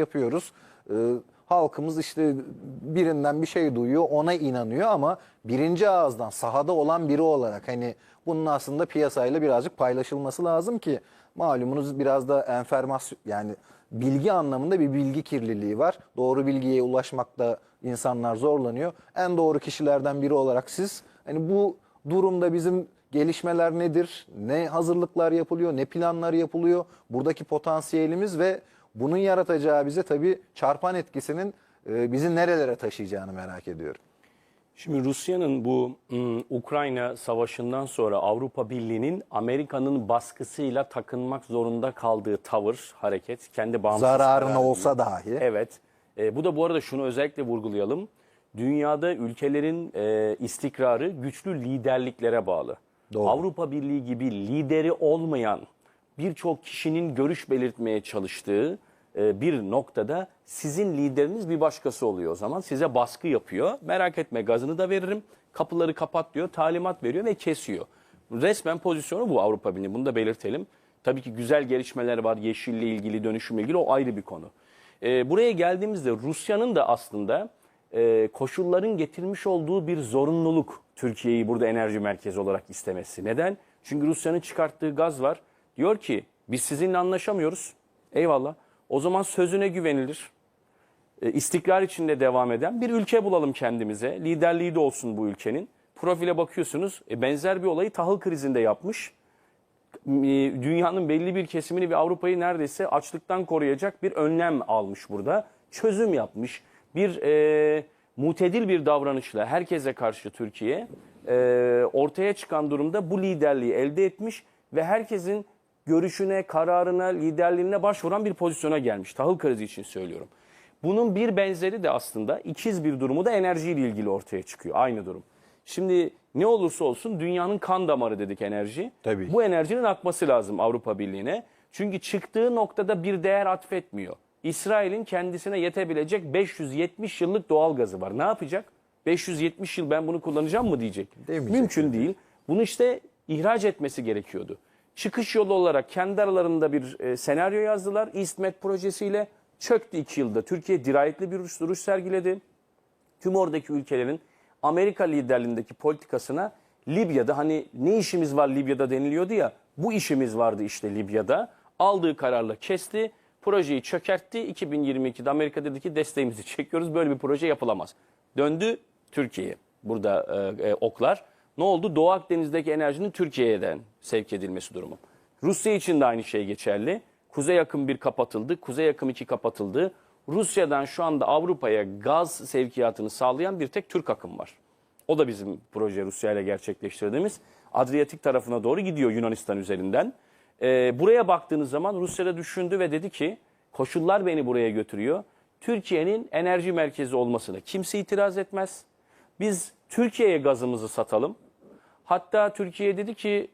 yapıyoruz. Ee, halkımız işte birinden bir şey duyuyor ona inanıyor ama birinci ağızdan sahada olan biri olarak hani bunun aslında piyasayla birazcık paylaşılması lazım ki malumunuz biraz da enformasyon yani bilgi anlamında bir bilgi kirliliği var. Doğru bilgiye ulaşmakta insanlar zorlanıyor. En doğru kişilerden biri olarak siz hani bu durumda bizim gelişmeler nedir? Ne hazırlıklar yapılıyor? Ne planlar yapılıyor? Buradaki potansiyelimiz ve bunun yaratacağı bize tabii çarpan etkisinin e, bizi nerelere taşıyacağını merak ediyorum. Şimdi Rusya'nın bu ım, Ukrayna savaşından sonra Avrupa Birliği'nin Amerika'nın baskısıyla takınmak zorunda kaldığı tavır, hareket, kendi bağımsız Zararına olsa dahi. Evet. E, bu da bu arada şunu özellikle vurgulayalım. Dünyada ülkelerin e, istikrarı güçlü liderliklere bağlı. Doğru. Avrupa Birliği gibi lideri olmayan birçok kişinin görüş belirtmeye çalıştığı e, bir noktada sizin lideriniz bir başkası oluyor o zaman. Size baskı yapıyor. Merak etme gazını da veririm. Kapıları kapat diyor. Talimat veriyor ve kesiyor. Resmen pozisyonu bu Avrupa Birliği. Bunu da belirtelim. Tabii ki güzel gelişmeler var. Yeşille ilgili, dönüşümle ilgili o ayrı bir konu. E, buraya geldiğimizde Rusya'nın da aslında e, koşulların getirmiş olduğu bir zorunluluk Türkiye'yi burada enerji merkezi olarak istemesi. Neden? Çünkü Rusya'nın çıkarttığı gaz var. Diyor ki biz sizinle anlaşamıyoruz. Eyvallah. O zaman sözüne güvenilir. E, istikrar içinde devam eden bir ülke bulalım kendimize. Liderliği de olsun bu ülkenin. Profile bakıyorsunuz. E, benzer bir olayı tahıl krizinde yapmış. E, Dünyanın belli bir kesimini ve Avrupa'yı neredeyse açlıktan koruyacak bir önlem almış burada. Çözüm yapmış. Bir e, mutedil bir davranışla herkese karşı Türkiye e, ortaya çıkan durumda bu liderliği elde etmiş ve herkesin görüşüne, kararına, liderliğine başvuran bir pozisyona gelmiş. Tahıl krizi için söylüyorum. Bunun bir benzeri de aslında ikiz bir durumu da enerjiyle ilgili ortaya çıkıyor. Aynı durum. Şimdi ne olursa olsun dünyanın kan damarı dedik enerji. Tabii. Bu enerjinin akması lazım Avrupa Birliği'ne. Çünkü çıktığı noktada bir değer atfetmiyor. İsrail'in kendisine yetebilecek 570 yıllık doğal gazı var. Ne yapacak? 570 yıl ben bunu kullanacağım mı diyecek. Demeyecek. Mümkün değil. Bunu işte ihraç etmesi gerekiyordu. Çıkış yolu olarak kendi aralarında bir e, senaryo yazdılar. İSMET projesiyle çöktü iki yılda. Türkiye dirayetli bir duruş sergiledi. Tüm oradaki ülkelerin Amerika liderliğindeki politikasına Libya'da hani ne işimiz var Libya'da deniliyordu ya bu işimiz vardı işte Libya'da. Aldığı kararla kesti. Projeyi çökertti. 2022'de Amerika dedi ki desteğimizi çekiyoruz. Böyle bir proje yapılamaz. Döndü Türkiye'ye burada e, e, oklar. Ne oldu? Doğu Akdeniz'deki enerjinin Türkiye'den sevk edilmesi durumu. Rusya için de aynı şey geçerli. Kuzey akım 1 kapatıldı. Kuzey akım 2 kapatıldı. Rusya'dan şu anda Avrupa'ya gaz sevkiyatını sağlayan bir tek Türk akım var. O da bizim proje Rusya ile gerçekleştirdiğimiz Adriyatik tarafına doğru gidiyor Yunanistan üzerinden. Ee, buraya baktığınız zaman Rusya'da düşündü ve dedi ki koşullar beni buraya götürüyor. Türkiye'nin enerji merkezi olmasına kimse itiraz etmez. Biz Türkiye'ye gazımızı satalım. Hatta Türkiye dedi ki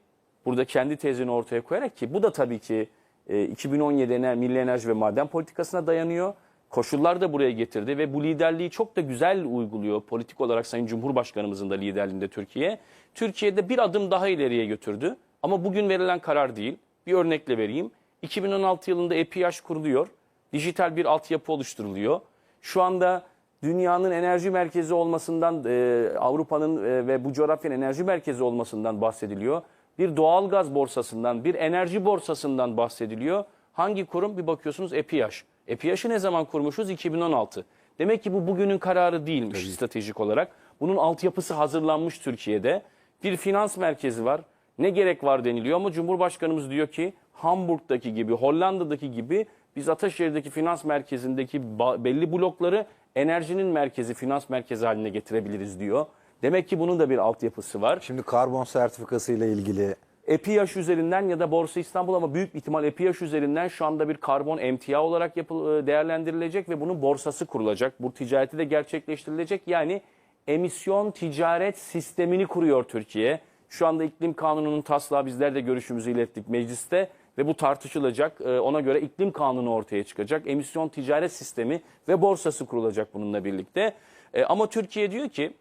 burada kendi tezini ortaya koyarak ki bu da tabii ki e, 2017 ener, Milli Enerji ve Maden Politikasına dayanıyor. Koşullar da buraya getirdi ve bu liderliği çok da güzel uyguluyor. Politik olarak Sayın Cumhurbaşkanımızın da liderliğinde Türkiye. Türkiye'de bir adım daha ileriye götürdü. Ama bugün verilen karar değil. Bir örnekle vereyim. 2016 yılında EPH kuruluyor. Dijital bir altyapı oluşturuluyor. Şu anda dünyanın enerji merkezi olmasından, e, Avrupa'nın e, ve bu coğrafyanın enerji merkezi olmasından bahsediliyor. Bir doğal gaz borsasından, bir enerji borsasından bahsediliyor. Hangi kurum? Bir bakıyorsunuz EPH. EPH'ı ne zaman kurmuşuz? 2016. Demek ki bu bugünün kararı değilmiş stratejik olarak. Bunun altyapısı hazırlanmış Türkiye'de. Bir finans merkezi var. Ne gerek var deniliyor ama Cumhurbaşkanımız diyor ki Hamburg'daki gibi, Hollanda'daki gibi biz Ataşehir'deki finans merkezindeki belli blokları enerjinin merkezi, finans merkezi haline getirebiliriz diyor. Demek ki bunun da bir altyapısı var. Şimdi karbon sertifikası ile ilgili EPİAŞ üzerinden ya da Borsa İstanbul ama büyük ihtimal EPİAŞ üzerinden şu anda bir karbon emtia olarak yapıl, e, değerlendirilecek ve bunun borsası kurulacak. Bu ticareti de gerçekleştirilecek. Yani emisyon ticaret sistemini kuruyor Türkiye. Şu anda iklim kanununun taslağı bizler de görüşümüzü ilettik mecliste ve bu tartışılacak. E, Ona göre iklim kanunu ortaya çıkacak. Emisyon ticaret sistemi ve borsası kurulacak bununla birlikte. E, Ama Türkiye diyor ki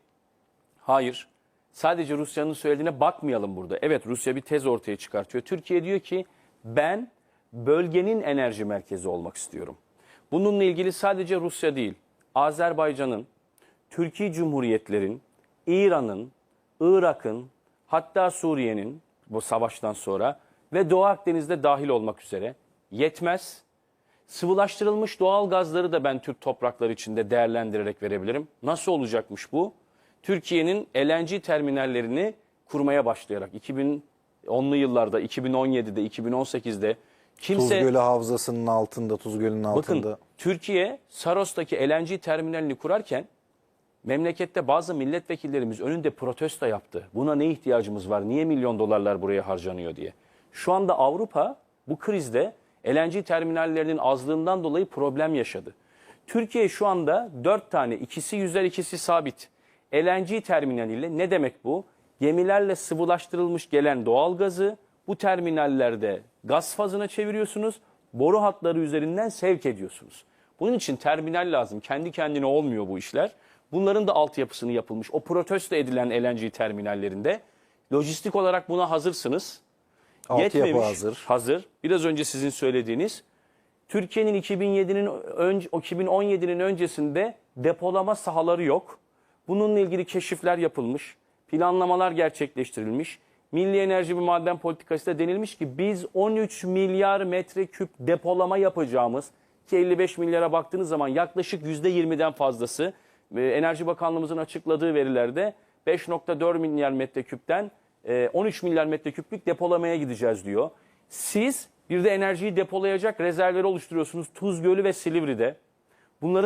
Hayır. Sadece Rusya'nın söylediğine bakmayalım burada. Evet Rusya bir tez ortaya çıkartıyor. Türkiye diyor ki ben bölgenin enerji merkezi olmak istiyorum. Bununla ilgili sadece Rusya değil, Azerbaycan'ın, Türkiye Cumhuriyetlerin, İran'ın, Irak'ın, hatta Suriye'nin bu savaştan sonra ve Doğu Akdeniz'de dahil olmak üzere yetmez. Sıvılaştırılmış doğal gazları da ben Türk toprakları içinde değerlendirerek verebilirim. Nasıl olacakmış bu? Türkiye'nin LNG terminallerini kurmaya başlayarak 2010'lu yıllarda, 2017'de, 2018'de kimse... Tuz Gölü havzasının altında, Tuz Gölü'nün altında. Bakın Türkiye Saros'taki LNG terminalini kurarken memlekette bazı milletvekillerimiz önünde protesto yaptı. Buna ne ihtiyacımız var? Niye milyon dolarlar buraya harcanıyor diye. Şu anda Avrupa bu krizde LNG terminallerinin azlığından dolayı problem yaşadı. Türkiye şu anda 4 tane, ikisi yüzer ikisi sabit LNG terminaliyle ne demek bu? Gemilerle sıvılaştırılmış gelen doğal gazı bu terminallerde gaz fazına çeviriyorsunuz, boru hatları üzerinden sevk ediyorsunuz. Bunun için terminal lazım. Kendi kendine olmuyor bu işler. Bunların da altyapısını yapılmış. O protesto edilen LNG terminallerinde lojistik olarak buna hazırsınız. Yetmemiş, hazır. Hazır. Biraz önce sizin söylediğiniz. Türkiye'nin 2007'nin önce 2017'nin öncesinde depolama sahaları yok. Bununla ilgili keşifler yapılmış, planlamalar gerçekleştirilmiş. Milli Enerji ve Maden Politikası da denilmiş ki biz 13 milyar metreküp depolama yapacağımız ki 55 milyara baktığınız zaman yaklaşık %20'den fazlası ve Enerji Bakanlığımızın açıkladığı verilerde 5.4 milyar metreküpten e, 13 milyar metreküplük depolamaya gideceğiz diyor. Siz bir de enerjiyi depolayacak rezervleri oluşturuyorsunuz Tuz Gölü ve Silivri'de. Bunların